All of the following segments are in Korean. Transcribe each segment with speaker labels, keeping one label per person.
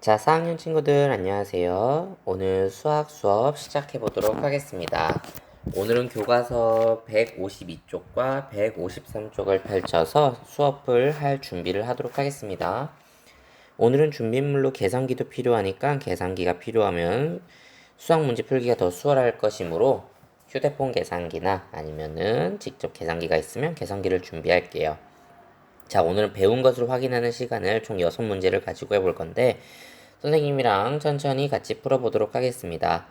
Speaker 1: 자, 4학년 친구들 안녕하세요. 오늘 수학 수업 시작해 보도록 하겠습니다. 오늘은 교과서 152쪽과 153쪽을 펼쳐서 수업을 할 준비를 하도록 하겠습니다. 오늘은 준비물로 계산기도 필요하니까 계산기가 필요하면 수학 문제 풀기가 더 수월할 것이므로 휴대폰 계산기나 아니면은 직접 계산기가 있으면 계산기를 준비할게요. 자, 오늘은 배운 것을 확인하는 시간을 총 6문제를 가지고 해볼 건데, 선생님이랑 천천히 같이 풀어보도록 하겠습니다.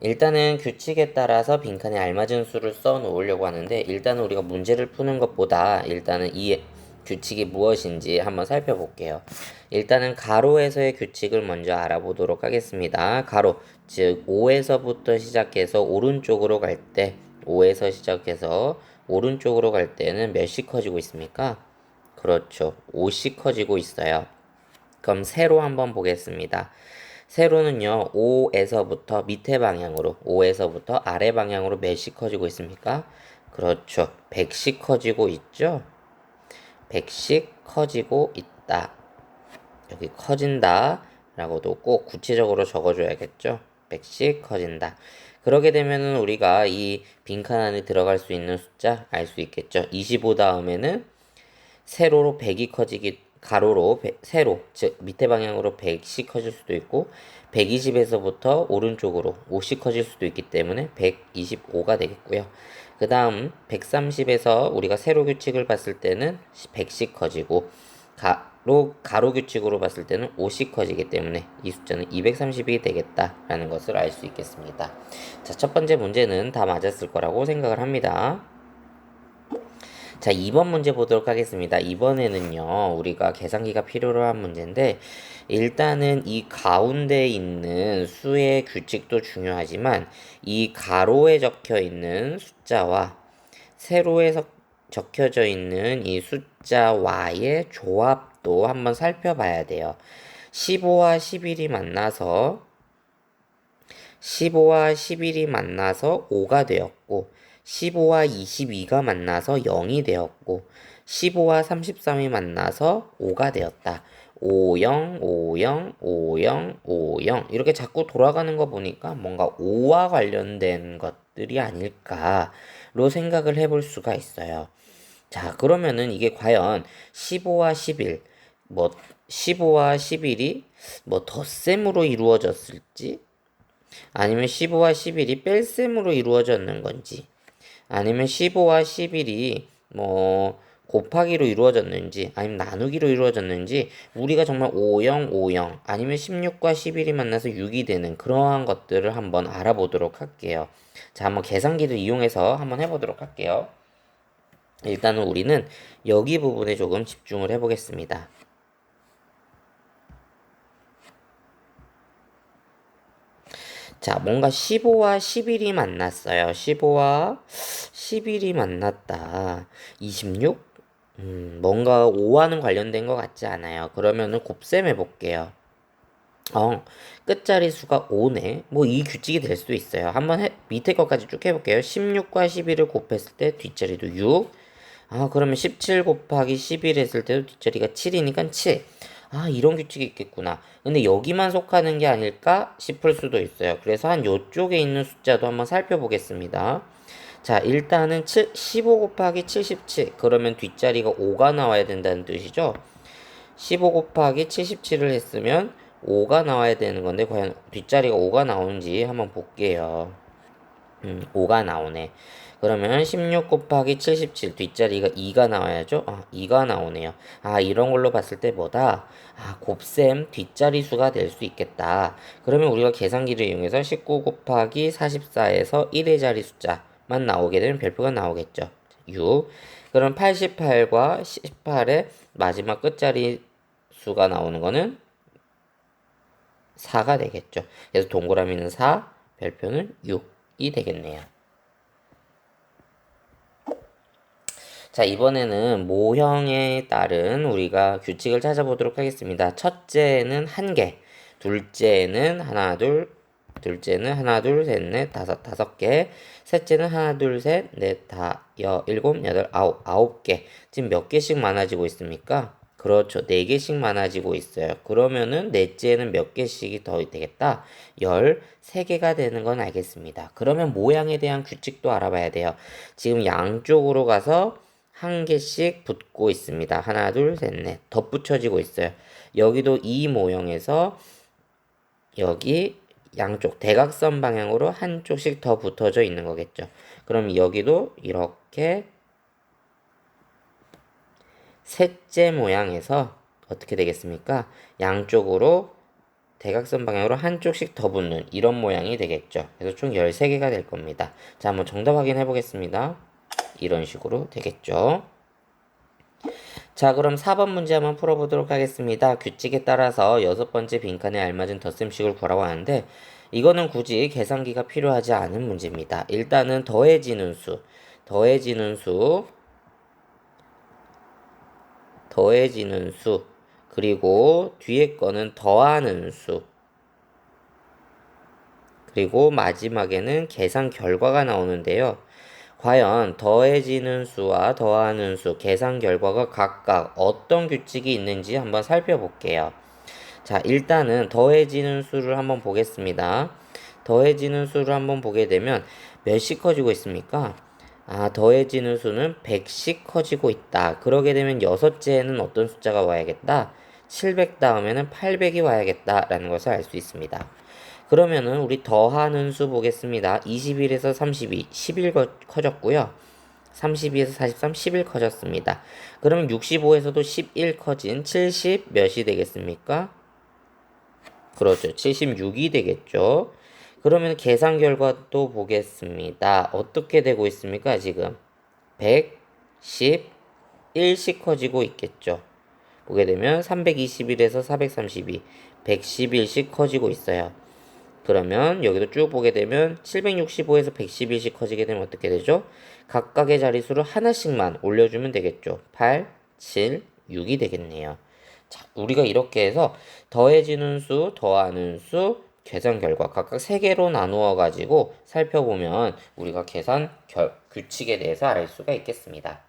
Speaker 1: 일단은 규칙에 따라서 빈칸에 알맞은 수를 써 놓으려고 하는데, 일단은 우리가 문제를 푸는 것보다 일단은 이 규칙이 무엇인지 한번 살펴볼게요. 일단은 가로에서의 규칙을 먼저 알아보도록 하겠습니다. 가로, 즉 5에서부터 시작해서 오른쪽으로 갈 때, 5에서 시작해서 오른쪽으로 갈 때는 몇씩 커지고 있습니까? 그렇죠. 5씩 커지고 있어요. 그럼 세로 한번 보겠습니다. 세로는요, 5에서부터 밑에 방향으로, 5에서부터 아래 방향으로 몇씩 커지고 있습니까? 그렇죠. 100씩 커지고 있죠? 100씩 커지고 있다. 여기 커진다. 라고도 꼭 구체적으로 적어줘야겠죠? 100씩 커진다. 그러게 되면은 우리가 이 빈칸 안에 들어갈 수 있는 숫자 알 수 있겠죠? 25 다음에는 세로로 100이 커지기 가로로 배, 세로 즉 밑에 방향으로 100씩 커질 수도 있고 120에서부터 오른쪽으로 5씩 커질 수도 있기 때문에 125가 되겠고요. 그 다음 130에서 우리가 세로 규칙을 봤을 때는 100씩 커지고 가로 가로 규칙으로 봤을 때는 5씩 커지기 때문에 이 숫자는 230이 되겠다라는 것을 알 수 있겠습니다. 자, 첫 번째 문제는 다 맞았을 거라고 생각을 합니다. 자, 2번 문제 보도록 하겠습니다. 이번에는요, 우리가 계산기가 필요로 한 문제인데, 일단은 이 가운데 있는 수의 규칙도 중요하지만, 이 가로에 적혀 있는 숫자와 세로에 적혀져 있는 이 숫자와의 조합도 한번 살펴봐야 돼요. 15와 11이 만나서 15와 11이 만나서 5가 되었고 15와 22가 만나서 0이 되었고 15와 33이 만나서 5가 되었다. 5, 0, 5, 0, 5, 0, 5, 0 이렇게 자꾸 돌아가는 거 보니까 뭔가 5와 관련된 것들이 아닐까로 생각을 해볼 수가 있어요. 자 그러면은 이게 과연 15와 11, 뭐 15와 11이 뭐 덧셈으로 이루어졌을지 아니면 15와 11이 뺄셈으로 이루어졌는 건지 아니면 15와 11이 뭐 곱하기로 이루어졌는지 아니면 나누기로 이루어졌는지 우리가 정말 50, 50 아니면 16과 11이 만나서 6이 되는 그러한 것들을 한번 알아보도록 할게요. 자, 한번 계산기를 이용해서 한번 해보도록 할게요. 일단은 우리는 여기 부분에 조금 집중을 해보겠습니다. 자, 뭔가 15와 11이 만났어요. 15와 11이 만났다. 26? 음, 뭔가 5와는 관련된 것 같지 않아요. 그러면은 곱셈 해볼게요. 어, 끝자리 수가 5네. 뭐 이 규칙이 될 수도 있어요. 한번 해, 밑에 것까지 쭉 해볼게요. 16과 11을 곱했을 때 뒷자리도 6. 아, 그러면 17 곱하기 11 했을 때도 뒷자리가 7이니까 7. 아, 이런 규칙이 있겠구나. 근데 여기만 속하는 게 아닐까 싶을 수도 있어요. 그래서 한 요쪽에 있는 숫자도 한번 살펴보겠습니다. 자, 일단은 7, 15 곱하기 77. 그러면 뒷자리가 5가 나와야 된다는 뜻이죠. 15 곱하기 77을 했으면 5가 나와야 되는 건데, 과연 뒷자리가 5가 나오는지 한번 볼게요. 음, 5가 나오네. 그러면 16 곱하기 77 뒷자리가 2가 나와야죠. 아, 2가 나오네요. 아, 이런 걸로 봤을 때 뭐다? 아, 곱셈 뒷자리 수가 될 수 있겠다. 그러면 우리가 계산기를 이용해서 19 곱하기 44에서 1의 자리 숫자만 나오게 되면 별표가 나오겠죠. 6. 그럼 88과 18의 마지막 끝자리 수가 나오는 거는 4가 되겠죠. 그래서 동그라미는 4, 별표는 6이 되겠네요. 자, 이번에는 모형에 따른 우리가 규칙을 찾아보도록 하겠습니다. 첫째는 한 개, 둘째는 하나, 둘, 둘째는 하나, 둘, 셋, 넷, 다섯, 다섯 개, 셋째는 하나, 둘, 셋, 넷, 다, 여, 일곱, 여덟, 아홉, 아홉 개. 지금 몇 개씩 많아지고 있습니까? 그렇죠. 4개씩 많아지고 있어요. 그러면은 넷째는 몇 개씩이 더 되겠다? 13개가 되는 건 알겠습니다. 그러면 모양에 대한 규칙도 알아봐야 돼요. 지금 양쪽으로 가서 한 개씩 붙고 있습니다. 하나, 둘, 셋, 넷. 덧붙여지고 있어요. 여기도 이 모형에서 여기 양쪽 대각선 방향으로 한쪽씩 더 붙어져 있는 거겠죠. 그럼 여기도 이렇게 셋째 모양에서 어떻게 되겠습니까? 양쪽으로 대각선 방향으로 한쪽씩 더 붙는 이런 모양이 되겠죠. 그래서 총 13개가 될 겁니다. 자, 한번 정답 확인해 보겠습니다. 이런 식으로 되겠죠. 자, 그럼 4번 문제 한번 풀어보도록 하겠습니다. 규칙에 따라서 여섯 번째 빈칸에 알맞은 덧셈식을 구하라고 하는데, 이거는 굳이 계산기가 필요하지 않은 문제입니다. 일단은 더해지는 수, 더해지는 수, 더해지는 수, 그리고 뒤에 거는 더하는 수, 그리고 마지막에는 계산 결과가 나오는데요. 과연 더해지는 수와 더하는 수 계산 결과가 각각 어떤 규칙이 있는지 한번 살펴볼게요. 자, 일단은 더해지는 수를 한번 보겠습니다. 더해지는 수를 한번 보게 되면 몇씩 커지고 있습니까? 아, 더해지는 수는 100씩 커지고 있다. 그러게 되면 여섯째에는 어떤 숫자가 와야겠다? 700 다음에는 800이 와야겠다라는 것을 알 수 있습니다. 그러면은 우리 더하는 수 보겠습니다. 21에서 32, 11 커, 커졌고요. 32에서 43, 11 커졌습니다. 그러면 65에서도 11 커진 70 몇이 되겠습니까? 그렇죠. 76이 되겠죠. 그러면 계산 결과도 보겠습니다. 어떻게 되고 있습니까? 지금 111씩 커지고 있겠죠. 보게 되면 321에서 432, 111씩 커지고 있어요. 그러면 여기도 쭉 보게 되면 765에서 111씩 커지게 되면 어떻게 되죠? 각각의 자릿수를 하나씩만 올려주면 되겠죠. 8, 7, 6이 되겠네요. 자, 우리가 이렇게 해서 더해지는 수, 더하는 수, 계산 결과 각각 3개로 나누어 가지고 살펴보면 우리가 계산 결, 규칙에 대해서 알 수가 있겠습니다.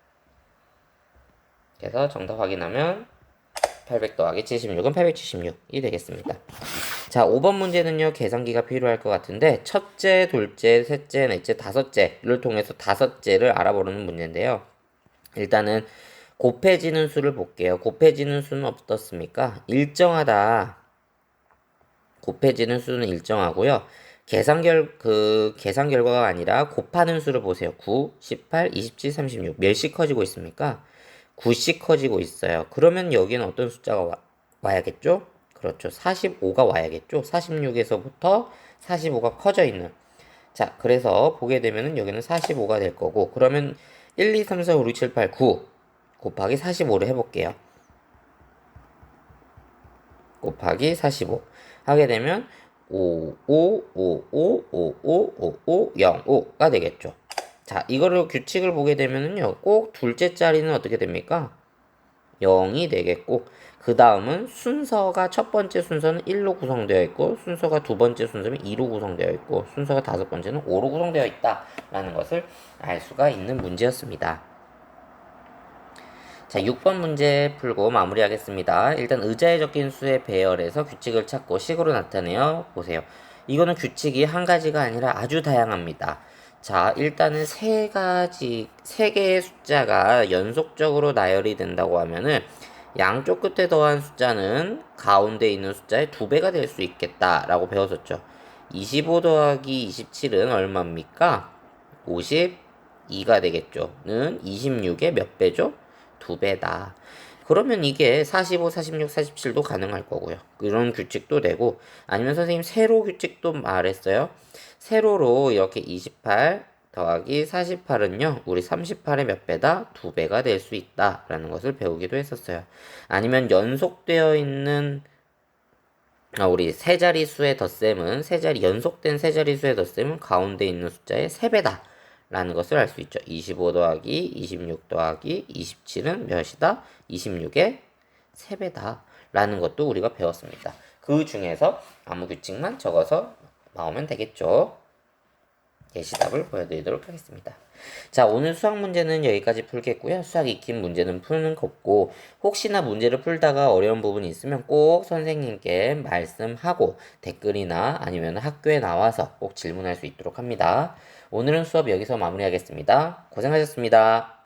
Speaker 1: 그래서 정답 확인하면 800 더하기 76은 876이 되겠습니다. 자, 5번 문제는요, 계산기가 필요할 것 같은데, 첫째, 둘째, 셋째, 넷째, 다섯째를 통해서 다섯째를 알아보는 문제인데요. 일단은 곱해지는 수를 볼게요. 곱해지는 수는 어떻습니까? 일정하다. 곱해지는 수는 일정하고요. 계산 결, 그, 계산 결과가 아니라 곱하는 수를 보세요. 9, 18, 27, 36. 몇씩 커지고 있습니까? 9씩 커지고 있어요. 그러면 여기는 어떤 숫자가 와, 와야겠죠? 그렇죠. 45가 와야겠죠. 46에서부터 45가 커져 있는. 자, 그래서 보게 되면은 여기는 45가 될 거고, 그러면 1, 2, 3, 4, 5, 6, 7, 8, 9 곱하기 45를 해볼게요. 곱하기 45 하게 되면 5, 5, 5, 5, 5, 5, 5, 5, 0, 5가 되겠죠. 자, 이거를 규칙을 보게 되면은요, 꼭 둘째 자리는 어떻게 됩니까? 0이 되겠고, 그 다음은 순서가 첫 번째 순서는 1로 구성되어 있고, 순서가 두 번째 순서는 2로 구성되어 있고, 순서가 다섯 번째는 5로 구성되어 있다라는 것을 알 수가 있는 문제였습니다. 자, 6번 문제 풀고 마무리하겠습니다. 일단 의자에 적힌 수의 배열에서 규칙을 찾고 식으로 나타내어 보세요. 이거는 규칙이 한 가지가 아니라 아주 다양합니다. 자, 일단은 세 가지, 세 개의 숫자가 연속적으로 나열이 된다고 하면은 양쪽 끝에 더한 숫자는 가운데 있는 숫자의 두 배가 될 수 있겠다라고 배웠었죠. 25 더하기 27은 얼마입니까? 52가 되겠죠. 는 26의 몇 배죠? 두 배다. 그러면 이게 45, 46, 47도 가능할 거고요. 그런 규칙도 되고 아니면 선생님 세로 규칙도 말했어요. 세로로 이렇게 28 더하기 48은요. 우리 38의 몇 배다? 두 배가 될 수 있다라는 것을 배우기도 했었어요. 아니면 연속되어 있는 아, 우리 세 자리수의 덧셈은 세 자리 연속된 세 자리수의 덧셈은 가운데 있는 숫자의 세 배다. 라는 것을 알 수 있죠. 25 더하기 26 더하기 27은 몇이다? 26의 3배다. 라는 것도 우리가 배웠습니다. 그 중에서 아무 규칙만 적어서 나오면 되겠죠. 예시답을 보여드리도록 하겠습니다. 자, 오늘 수학 문제는 여기까지 풀겠고요. 수학 익힌 문제는 푸는 거 없고 혹시나 문제를 풀다가 어려운 부분이 있으면 꼭 선생님께 말씀하고 댓글이나 아니면 학교에 나와서 꼭 질문할 수 있도록 합니다. 오늘은 수업 여기서 마무리하겠습니다. 고생하셨습니다.